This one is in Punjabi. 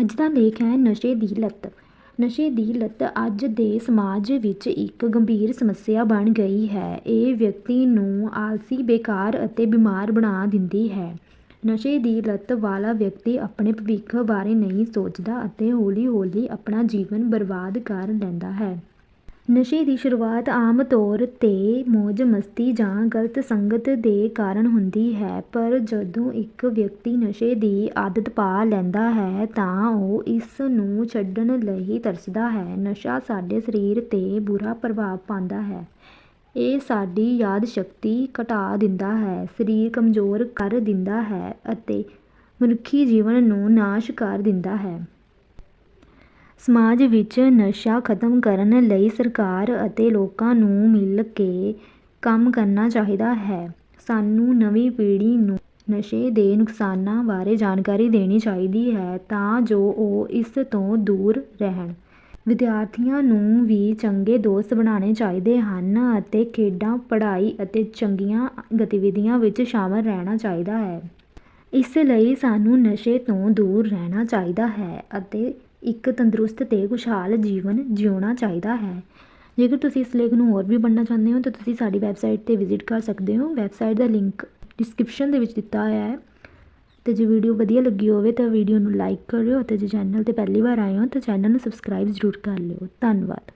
ਅੱਜ ਦਾ ਲੇਖ ਹੈ ਨਸ਼ੇ ਦੀ ਲਤ। ਨਸ਼ੇ ਦੀ ਲਤ ਅੱਜ ਦੇ ਸਮਾਜ ਵਿੱਚ ਇੱਕ ਗੰਭੀਰ ਸਮੱਸਿਆ ਬਣ ਗਈ ਹੈ। ਇਹ ਵਿਅਕਤੀ ਨੂੰ ਆਲਸੀ, ਬੇਕਾਰ ਅਤੇ ਬਿਮਾਰ ਬਣਾ ਦਿੰਦੀ ਹੈ। ਨਸ਼ੇ ਦੀ ਲਤ ਵਾਲਾ ਵਿਅਕਤੀ ਆਪਣੇ ਭਵਿੱਖ ਬਾਰੇ ਨਹੀਂ ਸੋਚਦਾ ਅਤੇ ਹੌਲੀ ਹੌਲੀ ਆਪਣਾ ਜੀਵਨ ਬਰਬਾਦ ਕਰ ਲੈਂਦਾ ਹੈ। ਨਸ਼ੇ ਦੀ ਸ਼ੁਰੂਆਤ ਆਮ ਤੌਰ 'ਤੇ ਮੌਜ ਮਸਤੀ ਜਾਂ ਗਲਤ ਸੰਗਤ ਦੇ ਕਾਰਨ ਹੁੰਦੀ ਹੈ, ਪਰ ਜਦੋਂ ਇੱਕ ਵਿਅਕਤੀ ਨਸ਼ੇ ਦੀ ਆਦਤ ਪਾ ਲੈਂਦਾ ਹੈ ਤਾਂ ਉਹ ਇਸ ਨੂੰ ਛੱਡਣ ਲਈ ਤਰਸਦਾ ਹੈ। ਨਸ਼ਾ ਸਾਡੇ ਸਰੀਰ 'ਤੇ ਬੁਰਾ ਪ੍ਰਭਾਵ ਪਾਉਂਦਾ ਹੈ। ਇਹ ਸਾਡੀ ਯਾਦ ਸ਼ਕਤੀ ਘਟਾ ਦਿੰਦਾ ਹੈ, ਸਰੀਰ ਕਮਜ਼ੋਰ ਕਰ ਦਿੰਦਾ ਹੈ ਅਤੇ ਮਨੁੱਖੀ ਜੀਵਨ ਨੂੰ ਨਾਸ਼ ਕਰ ਦਿੰਦਾ ਹੈ। ਸਮਾਜ ਵਿੱਚ ਨਸ਼ਾ ਖਤਮ ਕਰਨ ਲਈ ਸਰਕਾਰ ਅਤੇ ਲੋਕਾਂ ਨੂੰ ਮਿਲ ਕੇ ਕੰਮ ਕਰਨਾ ਚਾਹੀਦਾ ਹੈ। ਸਾਨੂੰ ਨਵੀਂ ਪੀੜ੍ਹੀ ਨੂੰ ਨਸ਼ੇ ਦੇ ਨੁਕਸਾਨਾਂ ਬਾਰੇ ਜਾਣਕਾਰੀ ਦੇਣੀ ਚਾਹੀਦੀ ਹੈ ਤਾਂ ਜੋ ਉਹ ਇਸ ਤੋਂ ਦੂਰ ਰਹਿਣ। ਵਿਦਿਆਰਥੀਆਂ ਨੂੰ ਵੀ ਚੰਗੇ ਦੋਸਤ ਬਣਾਉਣੇ ਚਾਹੀਦੇ ਹਨ ਅਤੇ ਖੇਡਾਂ, ਪੜ੍ਹਾਈ ਅਤੇ ਚੰਗੀਆਂ ਗਤੀਵਿਧੀਆਂ ਵਿੱਚ ਸ਼ਾਮਲ ਰਹਿਣਾ ਚਾਹੀਦਾ ਹੈ। ਇਸ ਲਈ ਸਾਨੂੰ ਨਸ਼ੇ ਤੋਂ ਦੂਰ ਰਹਿਣਾ ਚਾਹੀਦਾ ਹੈ ਅਤੇ ਇੱਕ ਤੰਦਰੁਸਤ ਅਤੇ ਖੁਸ਼ਹਾਲ ਜੀਵਨ ਜਿਉਣਾ ਚਾਹੀਦਾ ਹੈ। ਜੇਕਰ ਤੁਸੀਂ ਇਸ ਲੇਖ ਨੂੰ ਹੋਰ ਵੀ ਪੜ੍ਹਨਾ ਚਾਹੁੰਦੇ ਹੋ, ਤਾਂ ਤੁਸੀਂ ਸਾਡੀ ਵੈਬਸਾਈਟ 'ਤੇ ਵਿਜ਼ਿਟ ਕਰ ਸਕਦੇ ਹੋ। ਵੈਬਸਾਈਟ ਦਾ ਲਿੰਕ ਡਿਸਕ੍ਰਿਪਸ਼ਨ ਦੇ ਵਿੱਚ ਦਿੱਤਾ ਹੋਇਆ ਹੈ। ਅਤੇ ਜੇ ਵੀਡੀਓ ਵਧੀਆ ਲੱਗੀ ਹੋਵੇ, ਤਾਂ ਵੀਡੀਓ ਨੂੰ ਲਾਈਕ ਕਰਿਓ ਅਤੇ ਜੇ ਚੈਨਲ ਤੇ ਪਹਿਲੀ ਵਾਰ ਆਏ ਹੋ, ਤਾਂ ਚੈਨਲ ਨੂੰ ਸਬਸਕ੍ਰਾਈਬ ਜ਼ਰੂਰ ਕਰ ਲਿਓ। ਧੰਨਵਾਦ।